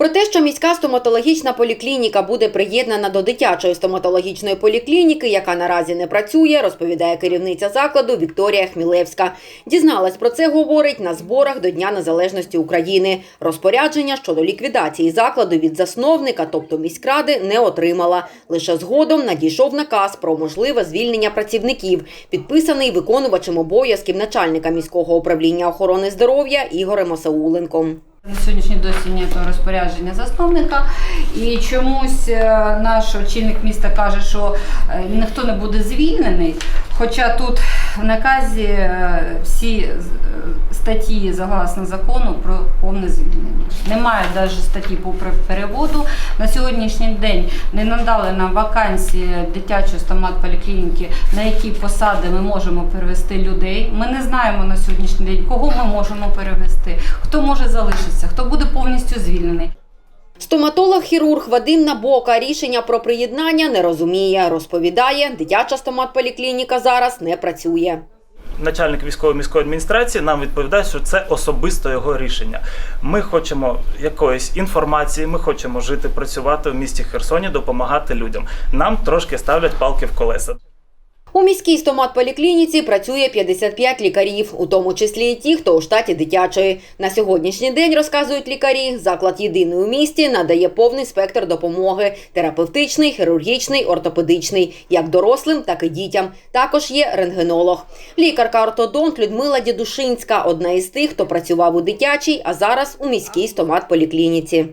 Про те, що міська стоматологічна поліклініка буде приєднана до дитячої стоматологічної поліклініки, яка наразі не працює, розповідає керівниця закладу Вікторія Хмілевська. Дізналась про це, говорить на зборах до Дня Незалежності України. Розпорядження щодо ліквідації закладу від засновника, тобто міськради, не отримала. Лише згодом надійшов наказ про можливе звільнення працівників, підписаний виконувачем обов'язків начальника міського управління охорони здоров'я Ігорем Осауленком. На сьогоднішній досі немає розпорядження засновника, і чомусь е, наш очільник міста каже, що е, ніхто не буде звільнений. Хоча тут в наказі е, всі е, статті согласно закону про повне звільнення. Немає навіть статті по переводу. На сьогоднішній день не надали нам вакансії дитячої стомат-поліклініки, на які посади ми можемо перевести людей. Ми не знаємо на сьогоднішній день, кого ми можемо перевести, хто може залишитися, хто буде повністю звільнений. Стоматолог-хірург Вадим Набока рішення про приєднання не розуміє. Розповідає, дитяча стоматполіклініка зараз не працює. Начальник військової міської адміністрації нам відповідає, що це особисто його рішення. Ми хочемо якоїсь інформації, ми хочемо жити, працювати в місті Херсоні, допомагати людям. Нам трошки ставлять палки в колеса. У міській стоматполіклініці працює 55 лікарів, у тому числі і ті, хто у штаті дитячої. На сьогоднішній день, розказують лікарі, заклад єдиний у місті надає повний спектр допомоги – терапевтичний, хірургічний, ортопедичний, як дорослим, так і дітям. Також є рентгенолог. Лікарка-ортодонт Людмила Дідушинська – одна із тих, хто працював у дитячій, а зараз у міській стоматполіклініці.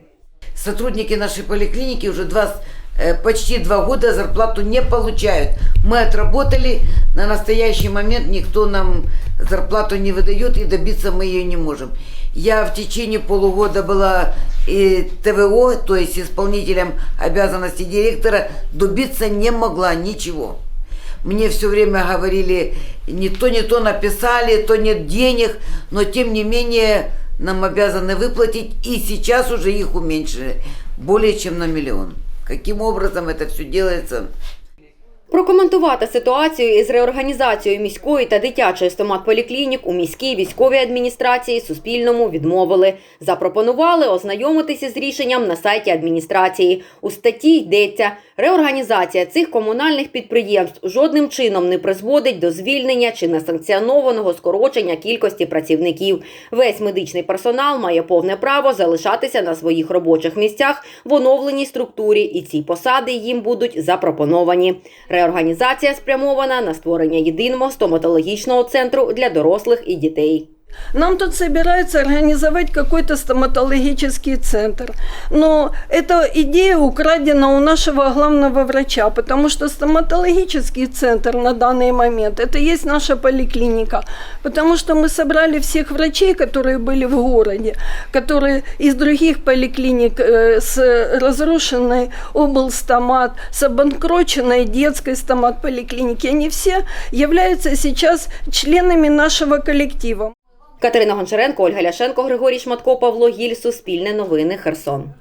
Сотрудники нашей поликлиники уже два, э, почти два года зарплату не получают. Мы отработали, на настоящий момент никто нам зарплату не выдает и добиться мы ее не можем. Я в течение полугода была и ТВО, то есть исполнителем обязанностей директора, добиться не могла ничего. Мне все время говорили, не то, не то написали, то нет денег, но тем не менее нам обязаны выплатить, и сейчас уже их уменьшили более чем на миллион. Каким образом это все делается, Прокоментувати ситуацію із реорганізацією міської та дитячої стоматполіклінік у міській військовій адміністрації Суспільному відмовили. Запропонували ознайомитися з рішенням на сайті адміністрації. У статті йдеться, реорганізація цих комунальних підприємств жодним чином не призводить до звільнення чи несанкціонованого скорочення кількості працівників. Весь медичний персонал має повне право залишатися на своїх робочих місцях в оновленій структурі, і ці посади їм будуть запропоновані. Реорганізація спрямована на створення єдиного стоматологічного центру для дорослих і дітей. Нам тут собираются организовать какой-то стоматологический центр. Но эта идея украдена у нашего главного врача, потому что стоматологический центр на данный момент это есть наша поликлиника. Потому что мы собрали всех врачей, которые были в городе, которые из других поликлиник э, с разрушенной облстомат, с обанкроченной детской стомат-поликлиники. Они все являются сейчас членами нашего коллектива. Катерина Гончаренко, Ольга Ляшенко, Григорій Шматко, Павло Гіль, Суспільне новини, Херсон.